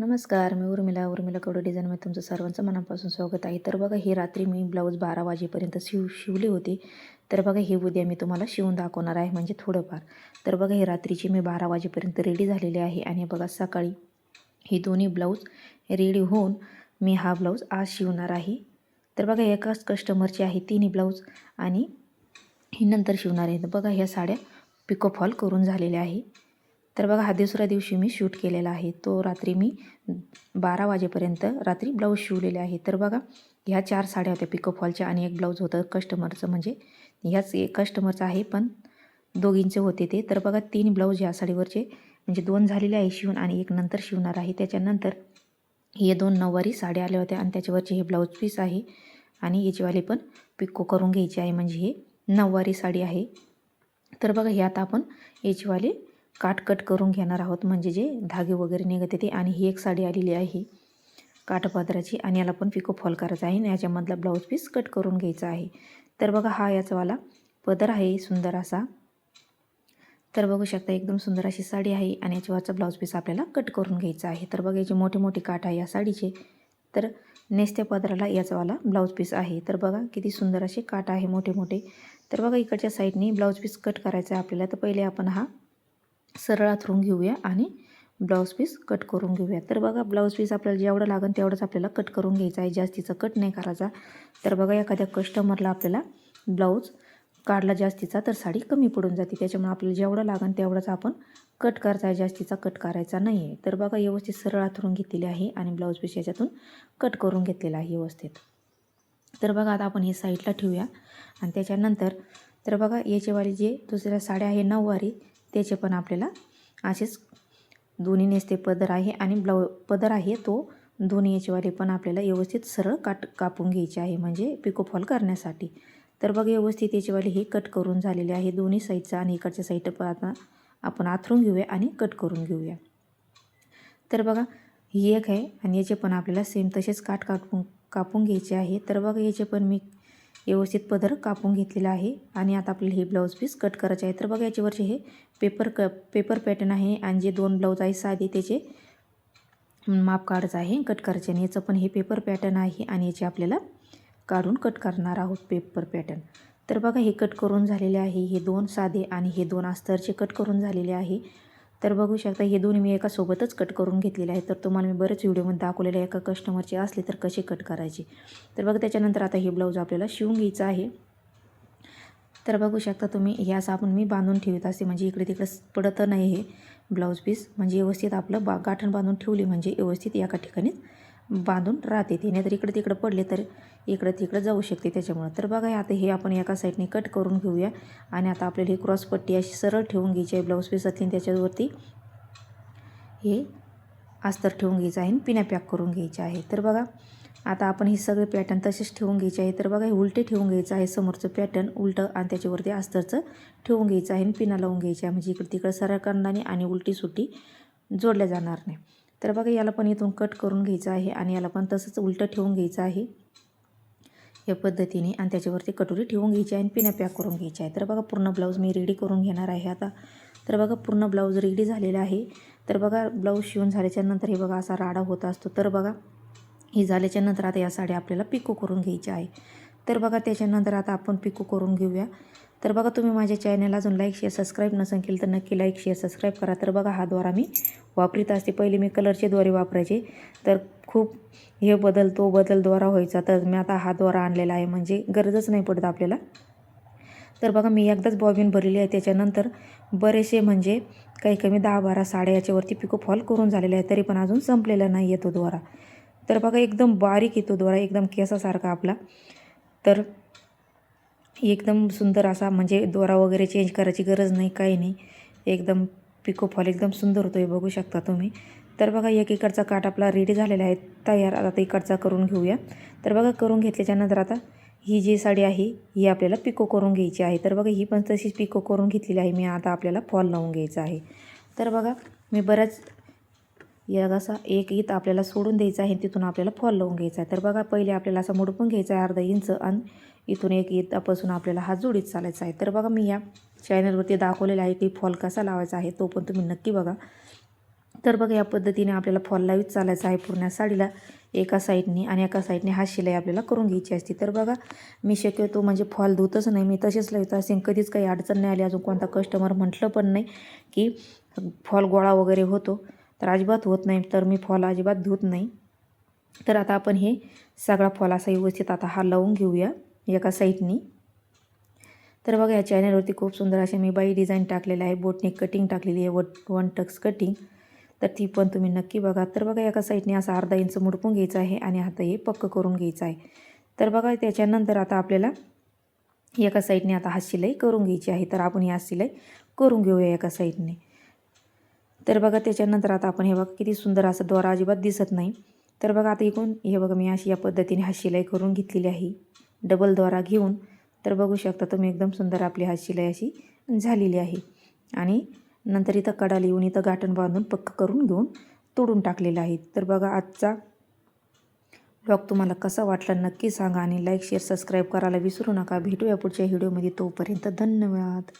नमस्कार मी उर्मिला. उर्मिला कवडे डिझाईनमध्ये तुमचं सर्वांचं मनापासून स्वागत आहे. तर बघा ही रात्री मी ब्लाऊज बारा वाजेपर्यंत शिव शिवली होती. तर बघा हे उद्या मी तुम्हाला शिवून दाखवणार आहे म्हणजे थोडंफार. तर बघा ही रात्रीची मी बारा वाजेपर्यंत रेडी झालेली आहे. आणि बघा सकाळी ही दोन्ही ब्लाऊज रेडी होऊन मी हा ब्लाऊज आज शिवणार आहे. तर बघा एकाच कस्टमरची आहे तिन्ही ब्लाऊज आणि ही नंतर शिवणार आहे. तर बघा ह्या साड्या पिको फॉल करून झालेल्या आहे. तर बघा हा दुसऱ्या दिवशी मी शूट केलेला आहे. तो रात्री मी बारा वाजेपर्यंत रात्री ब्लाऊज शिवलेले आहे. तर बघा ह्या चार साड्या होत्या पिकअप फॉलच्या आणि एक ब्लाऊज होतं कस्टमरचं म्हणजे ह्याच एक कस्टमरचं आहे पण दोघींचे होते ते. तर बघा तीन ब्लाऊज ह्या साडीवरचे म्हणजे दोन झालेले आहे शिवून आणि एक नंतर शिवणार आहे. त्याच्यानंतर हे दोन नऊवारी साड्या आल्या होत्या आणि त्याच्यावरचे हे ब्लाऊज पीस आहे आणि याचीवाली पण पिको करून घ्यायची आहे. म्हणजे हे नऊवारी साडी आहे. तर बघा हे आता आपण याचीवाली काट कट करून घेणार आहोत. म्हणजे जे धागे वगैरे निघत येते आणि ही एक साडी आलेली आहे काठपदराची आणि याला पण पिको फॉल करायचा आहे. आणि याच्यामधला ब्लाऊज पीस कट करून घ्यायचा आहे. तर बघा हा याचावाला पदर आहे. सुंदर असा. तर बघू शकता एकदम सुंदर अशी साडी आहे. आणि याच्यावरचा ब्लाऊज पीस आपल्याला कट करून घ्यायचा आहे. तर बघा याचे मोठे मोठे काठ आहे या साडीचे. तर नेसत्या पदराला याचावाला ब्लाऊज पीस आहे. तर बघा किती सुंदर असे काठ आहे मोठे मोठे. तर बघा इकडच्या साईडने ब्लाऊज पीस कट करायचा आहे आपल्याला. तर पहिले आपण हा सरळ आथरून घेऊया आणि ब्लाऊज पीस कट करून घेऊया. तर बघा ब्लाऊज पीस आपल्याला जेवढं लागेल तेवढंच आपल्याला कट करून घ्यायचं आहे. जास्तीचा कट नाही करायचा. तर बघा एखाद्या कस्टमरला आपल्याला ब्लाऊज काढला जास्तीचा तर साडी कमी पडून जाते. त्याच्यामुळे आपल्याला जेवढं लागेल तेवढंच आपण कट करायचा आहे. जास्तीचा कट करायचा नाही आहे तर बघा व्यवस्थित सरळ आथरून घेतलेली आहे आणि ब्लाऊज पीस याच्यातून कट करून घेतलेला आहे व्यवस्थित. तर बघा आता आपण हे साईडला ठेवूया. आणि त्याच्यानंतर तर बघा याचेवाली जे दुसऱ्या साड्या आहे नऊवारी त्याचे पण आपल्याला असेच दोन्ही नेसते पदर आहे आणि ब्लाऊ पदर आहे तो दोन्ही याचेवाले पण आपल्याला व्यवस्थित सरळ काट कापून घ्यायचे आहे म्हणजे पिको फॉल करण्यासाठी. तर बघा व्यवस्थित याचेवाले हे कट करून झालेले आहे. दोन्ही साईडचं आणि इकडच्या साईडचं पण आता आपण आथरून घेऊया आणि कट करून घेऊया. तर बघा ही एक आहे आणि याचे पण आपल्याला सेम तसेच काट कापून कापून घ्यायचे आहे. तर बघा याचे पण मी व्यवस्थित पदर कापून घेतलेला आहे. आणि आता आपल्याला हे ब्लाऊज पीस कट करायचे आहे. तर बघा याच्यावरचे हे पेपर क पेपर पॅटर्न आहे. आणि जे दोन ब्लाऊज आहे साधे त्याचे माप काढायचं आहे कट करायचे. आणि याचं पण हे पेपर पॅटर्न आहे. आणि याचे आपल्याला काढून कट करणार आहोत पेपर पॅटर्न तर बघा हे कट करून झालेले आहे. हे दोन साधे आणि हे दोन अस्तरचे कट करून झालेले आहे. तर बघू शकता हे दोन्ही मी एका सोबतच कट करून घेतलेले आहेत. तर तुम्हाला मी बरेच व्हिडिओमध्ये दाखवलेले आहे एका कस्टमरचे असले तर कसे कट करायचे. तर बघा त्याच्यानंतर आता हे ब्लाऊज आपल्याला शिवून घ्यायचं आहे. तर बघू शकता तुम्ही हे असं आपण मी बांधून ठेवत असते. म्हणजे इकडे तिकडे पडत नाही हे ब्लाऊज पीस म्हणजे व्यवस्थित आपलं बा गाठण बांधून ठेवली म्हणजे व्यवस्थित एका ठिकाणीच बांधून राहते ते. नाहीतर इकडे तिकडं पडले तर इकडं तिकडं जाऊ शकते त्याच्यामुळं. तर बघा आता हे आपण एका साईडने कट करून घेऊया. आणि आता आपल्याला ही क्रॉसपट्टी अशी सरळ ठेवून घ्यायची आहे. ब्लाऊज पीस असतील त्याच्यावरती हे अस्तर ठेवून घ्यायचं आहे आणि पिण्या पॅक करून घ्यायचे आहे. तर बघा आता आपण हे सगळे पॅटर्न तसेच ठेवून घ्यायचे आहे. तर बघा हे उलटे ठेवून घ्यायचं आहे. समोरचं पॅटर्न उलटं आणि त्याच्यावरती अस्तरचं ठेवून घ्यायचं आहे आणि पिना लावून घ्यायचं आहे. म्हणजे इकडे तिकडं सरळ करणाने आणि उलटी सुटी जोडल्या जाणार नाही. तर बघा याला पण इथून कट करून घ्यायचं आहे आणि याला पण तसंच उलटं ठेवून घ्यायचं आहे. या पद्धतीने आणि त्याच्यावरती कटोरी ठेवून घ्यायची आहे आणि पिण्या पॅक करून घ्यायची आहे. तर बघा पूर्ण ब्लाऊज मी रेडी करून घेणार आहे आता. तर बघा पूर्ण ब्लाऊज रेडी झालेला आहे. तर बघा ब्लाऊज शिवून झाल्याच्यानंतर हे बघा असा राडा होत असतो. तर बघा ही झाल्याच्यानंतर आता या साड्या आपल्याला पिको करून घ्यायच्या आहे. तर बघा त्याच्यानंतर आता आपण पिको करून घेऊया. तर बघा तुम्ही माझ्या चॅनलला अजून लाईक शेअर सबस्क्राईब नसेल केलं तर नक्की लाईक शेअर सबस्क्राईब करा. तर बघा हा द्वारा मी वापरीत असते. पहिले मी कलरचे द्वारे वापरायचे. तर खूप हे बदल तो बदल द्वारा व्हायचा. तर मी आता हा द्वारा आणलेला आहे. म्हणजे गरजच नाही पडत आपल्याला. तर बघा मी एकदाच बॉबिन भरलेली आहे. त्याच्यानंतर बरेचसे म्हणजे काही कमी दहा बारा साड्या याच्यावरती पिको फॉल करून झालेले आहे तरी पण अजून संपलेला नाही येतो द्वारा तर बघा एकदम बारीक येतो द्वारा एकदम केसासारखा आपला. तर एकदम सुंदर असा म्हणजे दोरा वगैरे चेंज करायची गरज नाही. काही नाही. एकदम पिको फॉल एकदम सुंदर होतो हे बघू शकता तुम्ही. तर बघा एक इकडचा काठ आपला रेडी झालेला आहे तयार. आता इकडचा करून घेऊया. तर बघा करून घेतल्याच्यानंतर आता ही जी साडी आहे ही आपल्याला पिको करून घ्यायची आहे. तर बघा ही पण तशीच पिको करून घेतलेली आहे. मी आता आपल्याला फॉल लावून घ्यायचा आहे. तर बघा मी बऱ्याच या असा एक ईत आपल्याला सोडून द्यायचा आहे तिथून आपल्याला फॉल लावून घ्यायचा आहे. तर बघा पहिले आपल्याला असं मोडपून घ्यायचा आहे अर्धा इंच आणि इथून एक इथपासून आपल्याला हा जोडीत चालायचा आहे. तर बघा मी या चॅनलवरती दाखवलेला आहे की फॉल कसा लावायचा आहे तो पण तुम्ही नक्की बघा. तर बघा या पद्धतीने आपल्याला फॉल लावीत चालायचा आहे पूर्ण साडीला. एका साईडने आणि एका साईडने हा शिलाई आपल्याला करून घ्यायची असते. तर बघा मी शक्यतो म्हणजे फॉल धुतच नाही मी तसेच लावत असेन. कधीच काही अडचण नाही आली अजून कोणता कस्टमर म्हटलं पण नाही की फॉल गोळा वगैरे होतो तर अजिबात होत नाही. तर मी फॉल अजिबात धुत नाही. तर आता आपण हे सगळा फॉल असा व्यवस्थित आता हा लावून घेऊया. एका साईडनी तर बघा या चॅनलवरती खूप सुंदर असे मी बाई डिझाईन टाकलेलं आहे बोटने कटिंग टाकलेली आहे वट वन टक्स कटिंग तर ती पण तुम्ही नक्की बघा. तर बघा एका साईडने असं अर्धा इंच मुडपून घ्यायचं आहे आणि आता हे पक्क करून घ्यायचं आहे. तर बघा त्याच्यानंतर आता आपल्याला एका साईडने आता हात शिलाई करून घ्यायची आहे. तर आपण ही हात शिलाई करून घेऊया एका साईडने तर बघा त्याच्यानंतर आता आपण हे बघा किती सुंदर असं द्वारा अजिबात दिसत नाही. तर बघा आता इकून हे बघा मी अशी या पद्धतीने हात शिलाई करून घेतलेली आहे. डबल द्वारा घेऊन तर बघू शकता तुम्ही एकदम सुंदर आपली हात शिलाई अशी झालेली आहे. आणि नंतर इथं कडा लिहून इथं गाठण बांधून पक्क करून घेऊन तोडून टाकलेलं आहे. तर बघा आजचा ब्लॉग तुम्हाला कसा वाटला नक्की सांगा आणि लाईक शेअर सबस्क्राईब करायला विसरू नका. भेटूया पुढच्या व्हिडिओमध्ये तोपर्यंत धन्यवाद.